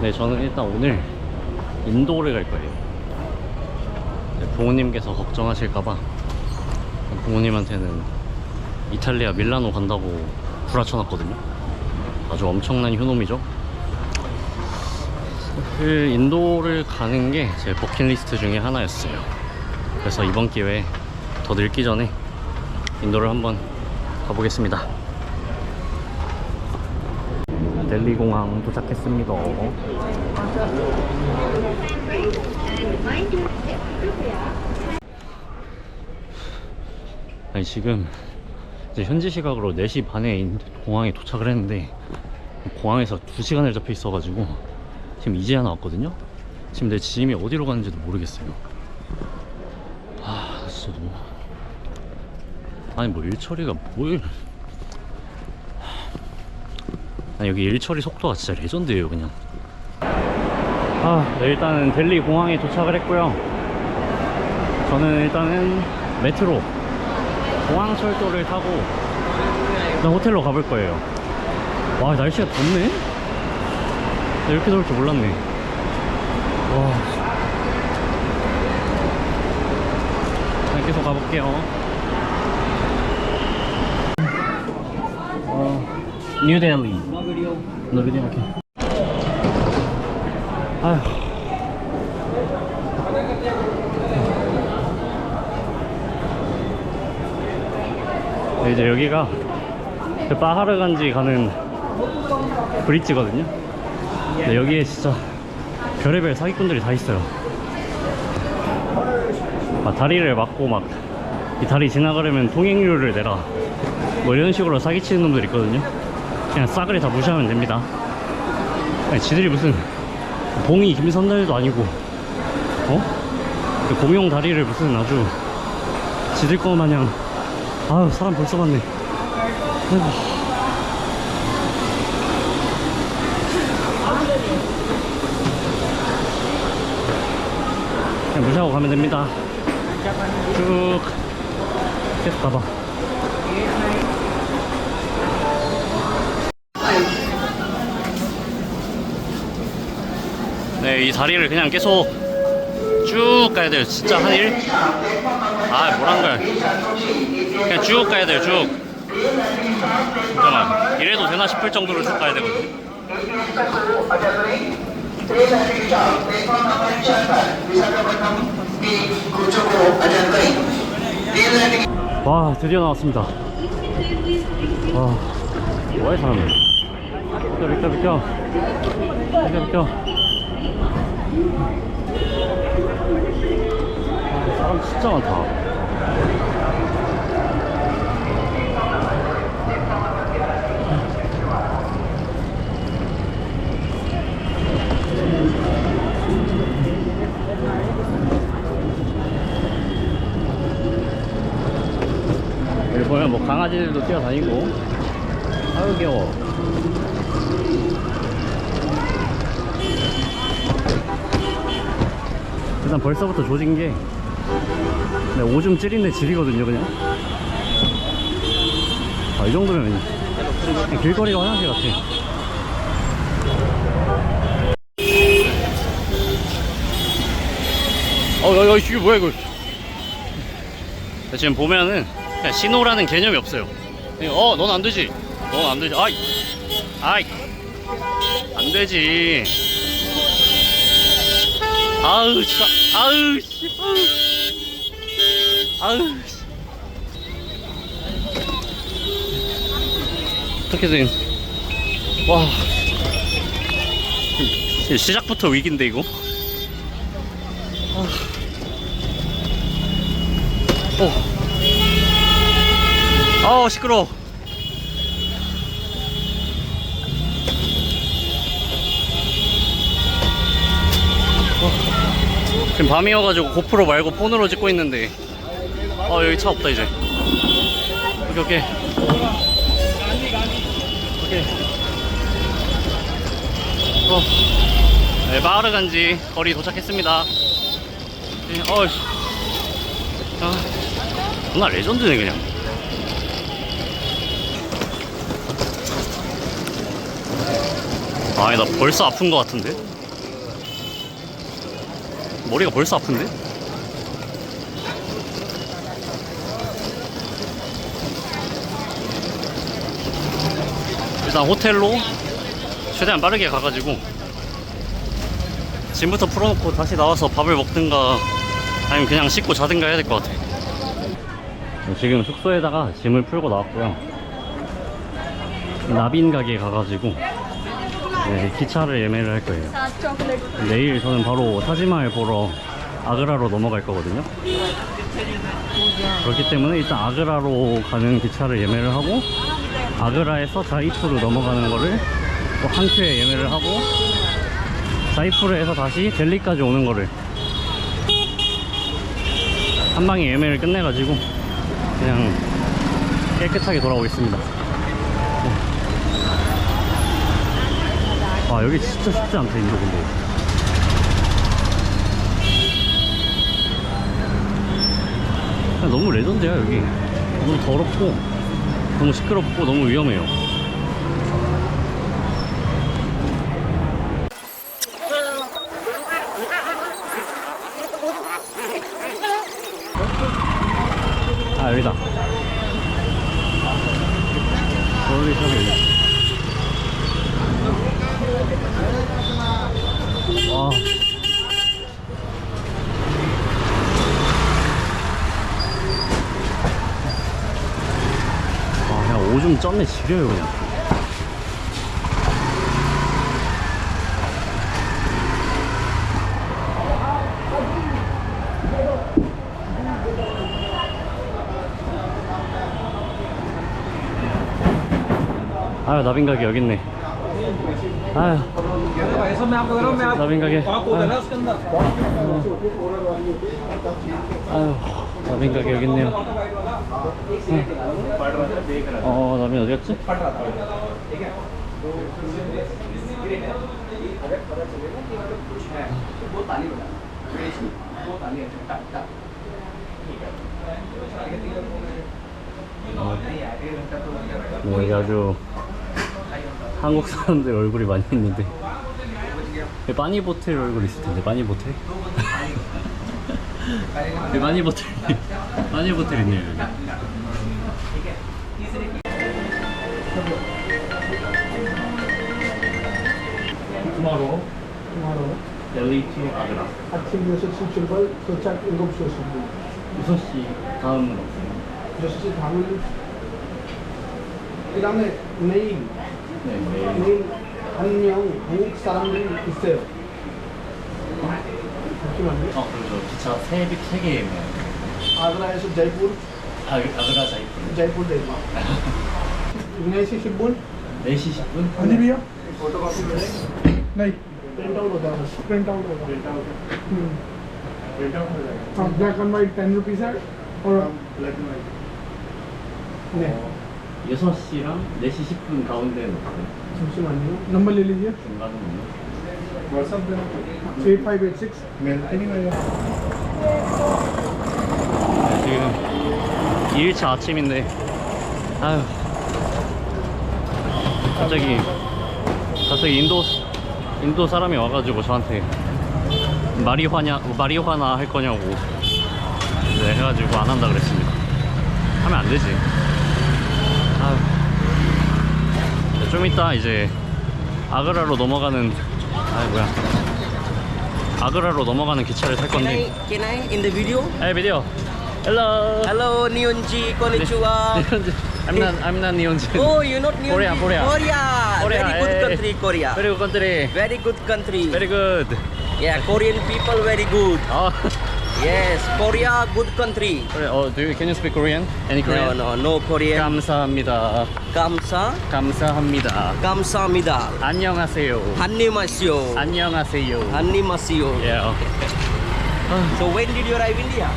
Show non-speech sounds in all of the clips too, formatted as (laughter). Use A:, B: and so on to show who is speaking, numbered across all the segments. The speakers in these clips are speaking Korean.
A: 네, 저는 일단 오늘 인도를 갈 거예요. 네, 부모님께서 걱정하실까봐 부모님한테는 이탈리아 밀라노 간다고 구라쳐놨거든요. 아주 엄청난 효놈이죠. 사실 인도를 가는 게 제 버킷리스트 중에 하나였어요. 그래서 이번 기회에 더 늙기 전에 인도를 한번 가보겠습니다. 델리 공항 도착했습니다. 아니 지금 현지 시각으로 4시 반에 인- 공항에 도착을 했는데 공항에서 2시간을 잡혀 있어가지고 지금 이제야 나왔거든요. 지금 내 짐이 어디로 가는지도 모르겠어요. 아 진짜 너무 아니 뭐 일처리가 뭘 아니 여기 일처리 속도가 진짜 레전드예요 그냥. 아 네, 일단은 델리 공항에 도착을 했고요. 저는 일단은 메트로 공항철도를 타고 일단 호텔로 가볼 거예요. 와 날씨가 덥네? 이렇게 더울 줄 몰랐네. 와. 네, 계속 가볼게요 뉴델리 노비디 오케이 아휴. 네, 이제 여기가 그 바하르간지 가는 브릿지거든요. 근데 여기에 진짜 별의별 사기꾼들이 다 있어요. 막 다리를 막고 막 이 다리 지나가려면 통행료를 내라. 뭐 이런 식으로 사기치는 놈들 있거든요 그냥 싸그리 다 무시하면 됩니다. 아니, 지들이 무슨 봉이 김선달도 아니고 어? 그 공용 다리를 무슨 아주 지들 거 마냥 아유 사람 벌써 갔네. 아이고. 그냥 무시하고 가면 됩니다. 쭉. 계속 가봐 네, 이 다리를 그냥 계속 쭉 가야 돼요. 진짜 한 일? 아, 뭐란 거야. 그냥 쭉 가야 돼요, 쭉. 잠깐만. 이래도 되나 싶을 정도로 쭉 가야 되거든요. 와, 드디어 나왔습니다. 와, 뭐야, 사람들. 비켜, 비켜, 비켜. 비켜, 비켜. 아, 사람 진짜 많다. 여기 보면 뭐 강아지들도 뛰어다니고 아유 귀여워 일단 벌써부터 조진 게 네, 오줌 찌린내 질이거든요 그냥. 아, 이 정도면 그냥 길거리가 화장실 같아. 어, 야, 야, 이게 뭐야 이거? 지금 보면은 신호라는 개념이 없어요. 어, 넌 안 되지. 넌 안 되지. 아이! 아이! 안 되지 아우 진짜 아우 씨. 아우 씨. 어떻게든 와. 시- 시작부터 위기인데 이거? 아. 오. 아우 시끄러 지금 밤이어가지고 고프로 말고 폰으로 찍고 있는데. 어 여기 차 없다 이제. 오케이 오케이. 오케이. 어, 네, 바하르간지 거리 도착했습니다. 네, 어이 아, 정말 레전드네 그냥. 아니 나 벌써 아픈 것 같은데? 머리가 벌써 아픈데? 일단 호텔로 최대한 빠르게 가가지고 짐부터 풀어놓고 다시 나와서 밥을 먹든가 아니면 그냥 씻고 자든가 해야 될 것 같아 지금 숙소에다가 짐을 풀고 나왔고요 나빈 가게에 가가지고 네, 기차를 예매를 할 거예요 내일 저는 바로 타지마을 보러 아그라로 넘어갈 거거든요 그렇기 때문에 일단 아그라로 가는 기차를 예매를 하고 아그라에서 자이프로 넘어가는 거를 또 한 큐에 예매를 하고 자이프르에서 다시 델리까지 오는 거를 한 방에 예매를 끝내가지고 그냥 깨끗하게 돌아오겠습니다. 아 여기 진짜 쉽지 않다 인도 근데. 그냥 너무 레전드야 여기. 너무 더럽고 너무 시끄럽고 너무 위험해요. 아 여기다 멀리 저기 와 아, 오줌 쩐네 지려요 그냥. 아유 나빈 가게 여기 있네. 아유. 나빈 가게. 아유, 아유 나빈 가게 여기 있네요 어 나빈 어디 갔지? 네, 여기 아주 한국 사람들 얼굴이 많이 있는데 빠니보틀 얼굴 있을 텐데 빠니보틀? 여기 빠니보틀 빠니보틀 있네요 여기
B: tomorrow. Tomorrow.
A: 델리 투 아그라
B: suitable. So check income source.
A: 6시 다음은 없어요
B: Just 다음은 그 다음에 내일
A: 네 내일
B: 내일 한명 한국 사람들이 있어요. 잠시만요.
A: 어 그리고 기차 3개, 3개 예매요
B: 아그라에서 जयपुर
A: 아, 아그라 자이프
B: जयपुर दिल्ली उन्नीस शिबुल
A: 4시 10분?
B: हाँ जी भैया फोटोकॉपी नहीं प्रिंट आउट होता है प्रिंट आउट होगा प्रिंट आउट प्रिंट आउट हो जाएगा हाँ black and white ten rupees है और ब्लैक एंड वाइट नहीं
A: 6시랑 4시 10분 가운데는 없어요
B: 잠시만요 नंबर ले लीजिए
A: 중간은 없나요?
B: or something. Three five eight six. 네, well, anyway.
A: 아, 지금 2일차 아침인데 아휴 갑자기 갑자기 인도 인도 사람이 와가지고 저한테 마리화냐 마리화나 할 거냐고 네, 해가지고 안 한다 그랬습니다 하면 안 되지 아휴 네, 좀 이따 이제 아그라로 넘어가는 아 뭐야 아그라로 넘어가는 기차를 탈
C: Can
A: 건데
C: I, can I in the video?
A: 에이 비디오 헬로
C: Hello, Nionji, konnichiwa.
A: I'm not I'm not 니온진
C: Oh, you not Nionji?
A: Korea, Korea.
C: Korea. Very good
A: eh.
C: country, Korea.
A: Very good country
C: Very good country.
A: Very good
C: Yeah, Korean people very good.
A: 어
C: Yes, Korea good country.
A: 그래 어 do you, can you speak Korean? Any
C: No,
A: Korean?
C: no, no Korean.
A: 감사합니다
C: Kamsa,
A: 감사합니다
C: kamsamida.
A: 안녕하세요
C: Hannimasyo.
A: 안녕하세요
C: Hannimasyo.
A: Yeah
C: So when did you arrive India?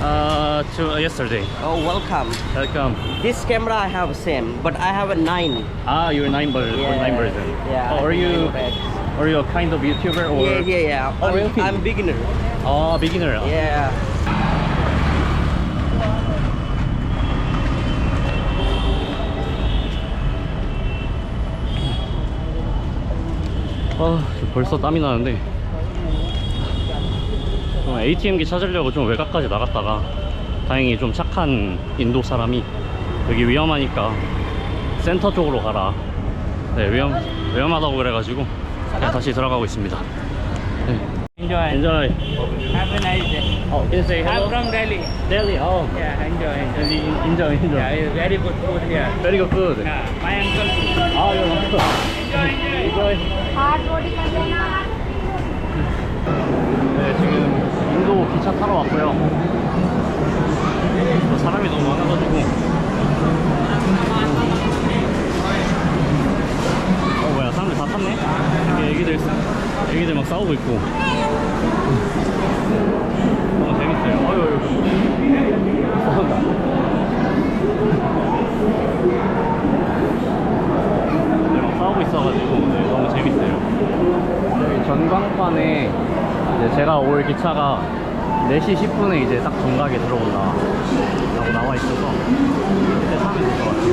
A: uh to yesterday
C: Oh, welcome.
A: welcome
C: This camera I have same, but I have a nine.
A: ah you're nine bird
C: Yeah,
A: nine version
C: yeah,
A: oh, are
C: I think
A: you
C: nine birds.
A: are you a kind of YouTuber or
C: Yeah, yeah, yeah.
A: Oh,
C: I'm,
A: really?
C: I'm beginner.
A: 아 beginner
C: Yeah.
A: 아, 저 벌써 땀이 나는데. 좀 ATM기 찾으려고 좀 외곽까지 나갔다가 다행히 좀 착한 인도 사람이 여기 위험하니까 센터 쪽으로 가라. 네, 위험, 위험하다고 그래가지고 다시 들어가고 있습니다. 네.
D: Enjoy.
A: Enjoy.
D: Have a nice day.
A: Oh, can you say hello?
D: I'm from Delhi.
A: Delhi. Oh,
D: Yeah, enjoy, enjoy.
A: enjoy, enjoy.
D: Yeah, it's very good food here.
A: Very good food.
D: Yeah, my uncle.
A: 아, your uncle.
D: Enjoy, enjoy.
A: enjoy. 네, 지금 인도 기차 타러 왔고요. 뭐 사람이 너무 많아가지고. 어, 뭐야, 사람들 다 탔네? 이렇게 애기들, 애기들 막 싸우고 있고. 너무 재밌어요. 어휴, 어휴. 싸운다. 네, 막 싸우고 있어가지고 네, 너무 재밌어요. 여기 전광판에 이제 제가 올 기차가 4시 10분에 이제 딱 정각에 들어온다 라고 나와 있어서 그때 타면 될 것 같아요.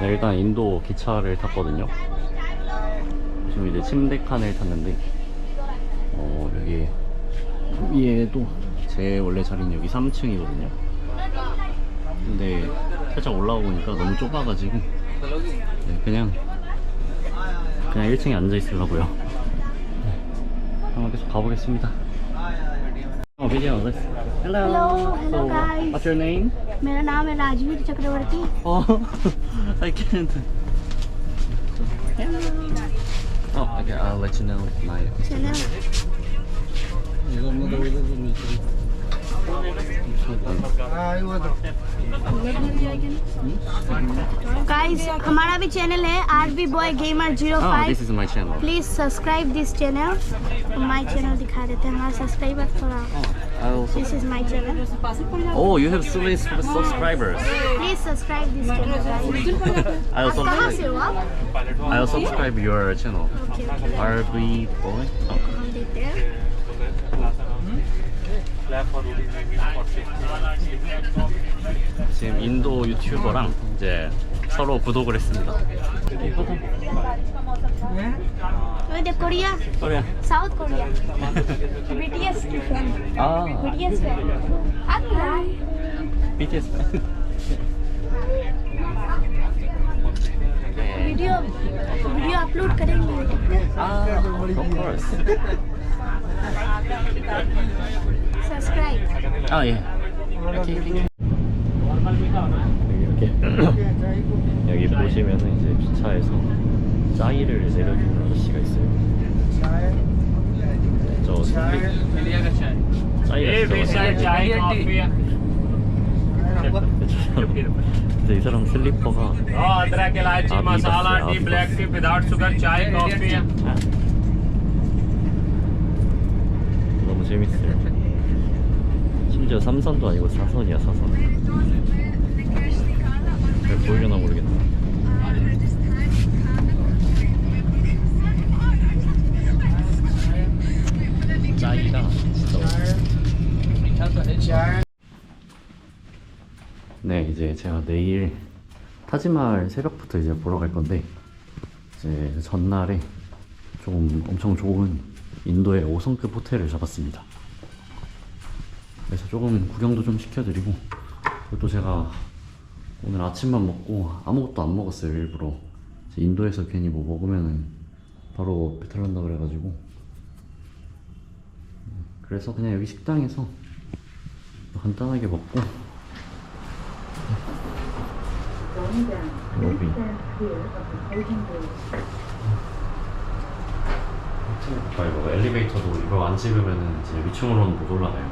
A: 네, 일단 인도 기차를 탔거든요. 지금 이제 침대 칸을 탔는데 어, 여기 위에도 제 원래 자리는 여기 3층이거든요. 근데 살짝 올라오고 보니까 너무 좁아가지고 네, 그냥 그냥 1층에 앉아 있으려고요. 네, 한번 계속 가보겠습니다. 어, 비디오 let's. Hello.
E: Hello, hello, guys.
A: What's your name?
E: मेरा नाम है Rajveer Chakraborty
A: Oh, I can't. Oh, okay. I'll let you know my.
E: Channel guys हमारा भी channel है R B boy gamer zero
A: Oh,
E: five
A: this is my
E: please subscribe this channel my channel दिखा देते हैं हमारा सब्सक्राइबर थोड़ा। This is my channel.
A: Oh, you have so many subscribers.
E: Please subscribe this channel. (laughs)
A: I
E: also I also
A: subscribe your channel.
E: Okay.
A: RB boy. 지금 인도 유튜버랑 이제 서로 구독을 했습니다.
E: ओए देख कोरिया
A: 그래.
E: South Korea BTS की फैन
A: 아,
E: BTS fan हाय
A: BTS.
E: Video video upload करेंगे यूट्यूब पे
A: 아, of course.
E: Subscribe
A: 아, 예. 오케이, 땡 드릴게 음. 여기 보시면 이제 주차에서 짜이를 내려주는 아저씨가 있어요. 저 짜이 짜이 사람 슬리퍼가
D: 예, 예, 예.
A: 너무 재밌어요. 심지어 3선도 아니고 4선이야 4선. 잘 보이려나 모르겠네. 짜이가 진짜. 네 이제 제가 내일 타지마을 새벽부터 이제 보러 갈 건데 이제 전날에 좀 엄청 좋은 인도의 5성급 호텔을 잡았습니다. 그래서 조금 구경도 좀 시켜드리고 또 제가 오늘 아침만 먹고 아무것도 안 먹었어요 일부러 인도에서 괜히 뭐 먹으면은 바로 배탈 난다 그래가지고 음, 그래서 그냥 여기 식당에서 간단하게 먹고 로비 아 이거 엘리베이터도 이거 안 찍으면은 이제 위층으로는 못 올라가요.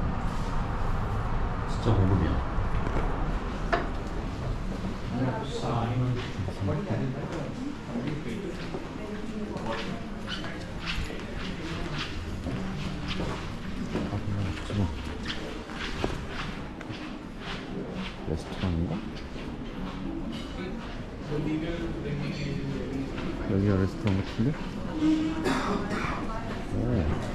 A: 진짜 고급이야. 레스토랑인가? 여기가 레스토랑 같은데? 오.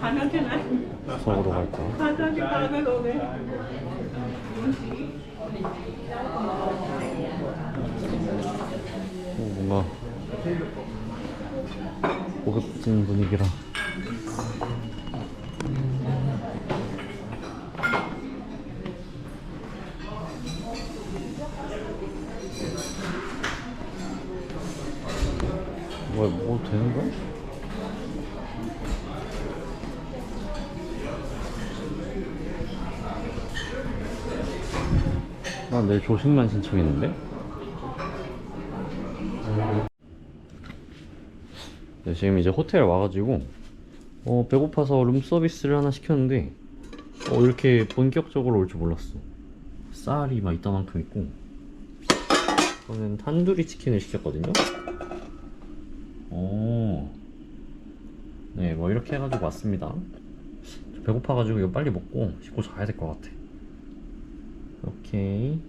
A: 가면 되나? 서울로 갈 거. 바닥에 바닥 오네. 뭔가 고급진 분위기라. 내일 조식만 신청했는데? 네, 지금 이제 호텔 와가지고 어, 배고파서 룸서비스를 하나 시켰는데 어, 이렇게 본격적으로 올 줄 몰랐어. 쌀이 막 이따만큼 있고. 저는 탄두리 치킨을 시켰거든요? 오. 네, 뭐 이렇게 해가지고 왔습니다. 저 배고파가지고 이거 빨리 먹고 씻고 자야 될 것 같아. 오케이